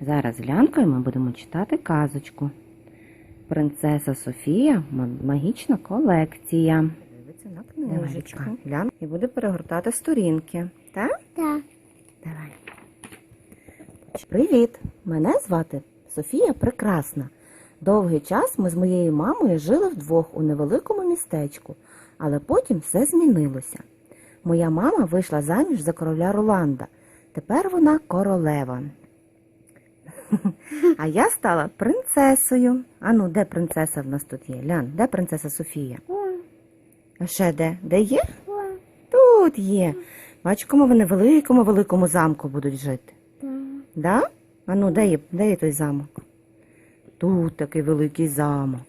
Зараз з Лянкою ми будемо читати казочку. Принцеса Софія магічна колекція. Дивиться на книжечку. Лянка і буде перегортати сторінки. Так? Так. Давай. Привіт! Мене звати Софія Прекрасна. Довгий час ми з моєю мамою жили вдвох у невеликому містечку, але потім все змінилося. Моя мама вийшла заміж за короля Роланда. Тепер вона королева. А я стала принцесою. Ану, де принцеса в нас тут є? Лян, де принцеса Софія? А ще де? Де є? Тут є. Бач, кому вони в великому великому замку будуть жити. Да? А ну, де є, де є той замок? Тут такий великий замок.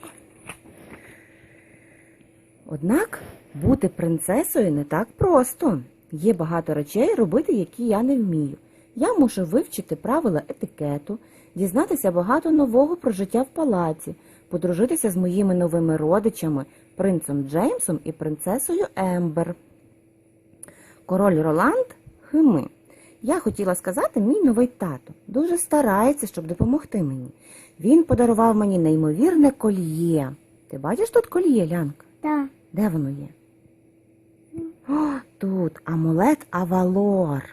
Однак бути принцесою не так просто. Є багато речей робити, які я не вмію. Я мушу вивчити правила етикету, дізнатися багато нового про життя в палаці, подружитися з моїми новими родичами, принцем Джеймсом і принцесою Ембер. Король Роланд Хими. Я хотіла сказати, мій новий тато дуже старається, щоб допомогти мені. Він подарував мені неймовірне кольє. Ти бачиш тут кольє, Лянка? Так. Де воно є? О, тут амулет Авалор.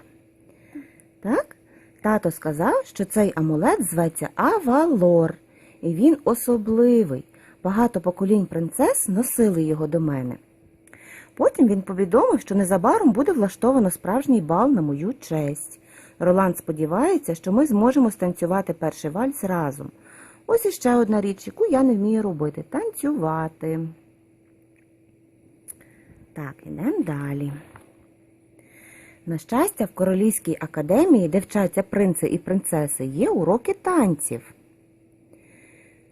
Так? Тато сказав, що цей амулет зветься Авалор, і він особливий. Багато поколінь принцес носили його до мене. Потім він повідомив, що незабаром буде влаштовано справжній бал на мою честь. Роланд сподівається, що ми зможемо станцювати перший вальс разом. Ось іще одна річ, яку я не вмію робити танцювати. Так, ідемо далі. На щастя, в Королівській академії, де вчаться принци і принцеси, є уроки танців.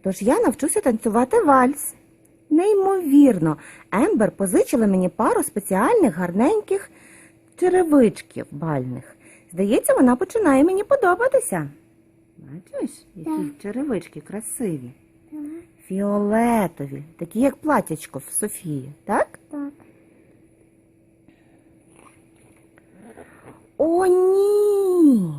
Тож я навчуся танцювати вальс. Неймовірно, Ембер позичила мені пару спеціальних гарненьких черевичків бальних. Здається, вона починає мені подобатися. Бачиш, які Так. черевички красиві, Так. фіолетові, такі як платячко в Софії, так? Так. О, ні.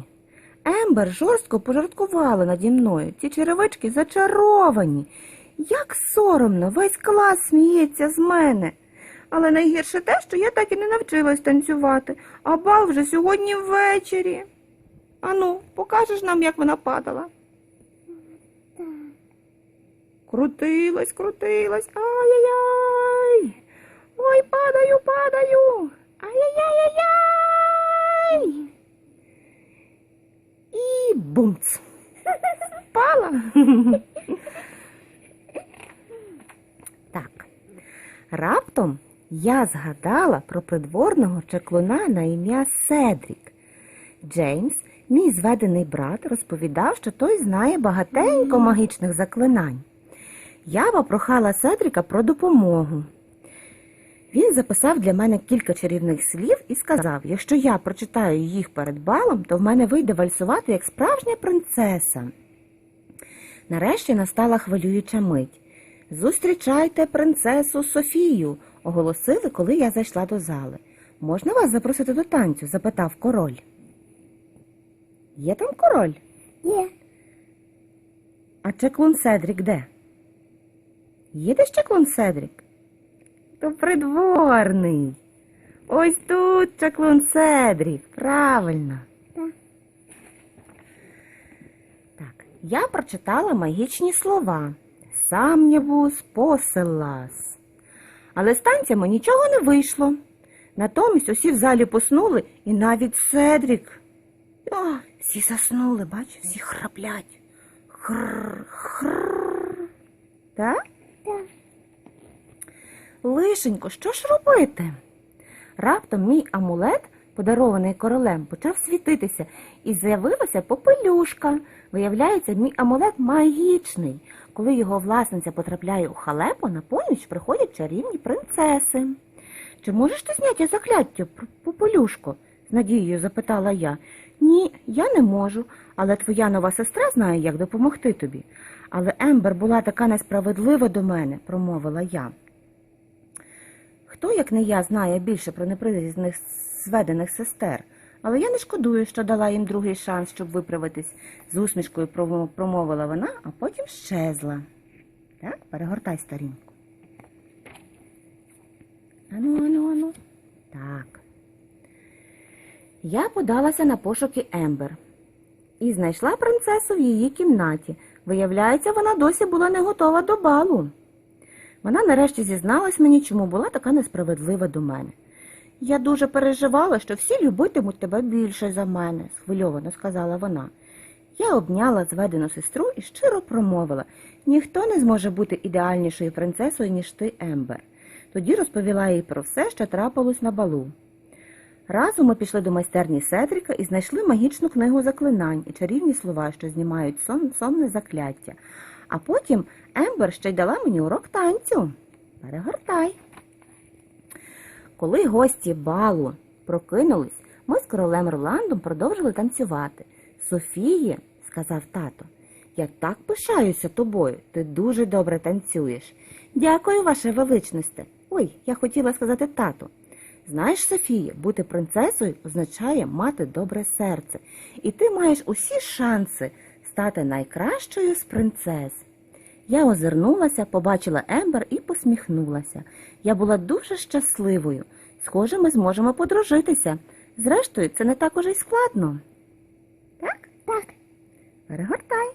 Ембер жорстко пожарткувала наді мною. Ці черевички зачаровані. Як соромно, весь клас сміється з мене. Але найгірше те, що я так і не навчилась танцювати, а бал вже сьогодні ввечері. Ану, покажеш нам, як вона падала. Крутилась, крутилась. Ай-яй-яй. Ой, падаю, падаю. Ай-яй-яй-яй. Бумц. Впала. Так. Раптом я згадала про придворного чаклуна на ім'я Седрік. Джеймс, мій зведений брат, розповідав, що той знає багатенько магічних заклинань. Я попрохала Седріка про допомогу. Він записав для мене кілька чарівних слів і сказав: якщо я прочитаю їх перед балом, то в мене вийде вальсувати як справжня принцеса. Нарешті настала хвилююча мить. Зустрічайте принцесу Софію, оголосили, коли я зайшла до зали. Можна вас запросити до танцю? запитав король. Є там король? Є. А чеклун Седрік де? Є де ще клун Седрік? То придворний. Ось тут чаклун Седрік. Правильно. Так. Так, я прочитала магічні слова. Самнєвус поселас. Але з танцями нічого не вийшло. Натомість усі в залі поснули, і навіть Седрік. О, всі заснули, бач, всі храплять. Хр, хр. Так? Лишенько, що ж робити? Раптом мій амулет, подарований королем, почав світитися, і з'явилася попелюшка. Виявляється, мій амулет магічний. Коли його власниця потрапляє у халепу, на поміч приходять чарівні принцеси. Чи можеш ти зняти закляття, попелюшко? з надією запитала я. Ні, я не можу, але твоя нова сестра знає, як допомогти тобі. Але Ембер була така несправедлива до мене, промовила я. Хто, як не я, знає більше про неприязних зведених сестер? Але я не шкодую, що дала їм другий шанс, щоб виправитись. З усмішкою промовила вона, а потім щезла. Так, перегортай сторінку. Ану, ану, ану. Так. Я подалася на пошуки Ембер і знайшла принцесу в її кімнаті. Виявляється, вона досі була не готова до балу. Вона нарешті зізналась мені, чому була така несправедлива до мене. Я дуже переживала, що всі любитимуть тебе більше за мене, схвильовано сказала вона. Я обняла зведену сестру і щиро промовила ніхто не зможе бути ідеальнішою принцесою, ніж ти, Ембер. Тоді розповіла їй про все, що трапилось на балу. Разом ми пішли до майстерні Седріка і знайшли магічну книгу заклинань і чарівні слова, що знімають сон, сонне закляття. А потім Ембер ще й дала мені урок танцю. Перегортай. Коли гості балу прокинулись, ми з королем Роландом продовжили танцювати. Софії, сказав тато, я так пишаюся тобою. Ти дуже добре танцюєш. Дякую, ваше величносте. Ой, я хотіла сказати тату. Знаєш, Софія, бути принцесою означає мати добре серце, і ти маєш усі шанси стати найкращою з принцес. Я озирнулася, побачила Ембер і посміхнулася. Я була дуже щасливою. Схоже, ми зможемо подружитися. Зрештою, це не так уже й складно. Так? Так. Перегортай.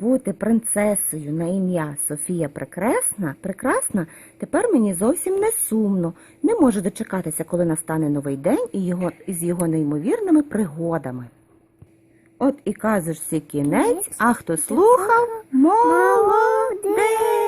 Бути принцесою на ім'я Софія Прекрасна, прекрасна, тепер мені зовсім не сумно. Не можу дочекатися, коли настане новий день і його, із його неймовірними пригодами. От і казочці кінець, а хто слухав, молодець!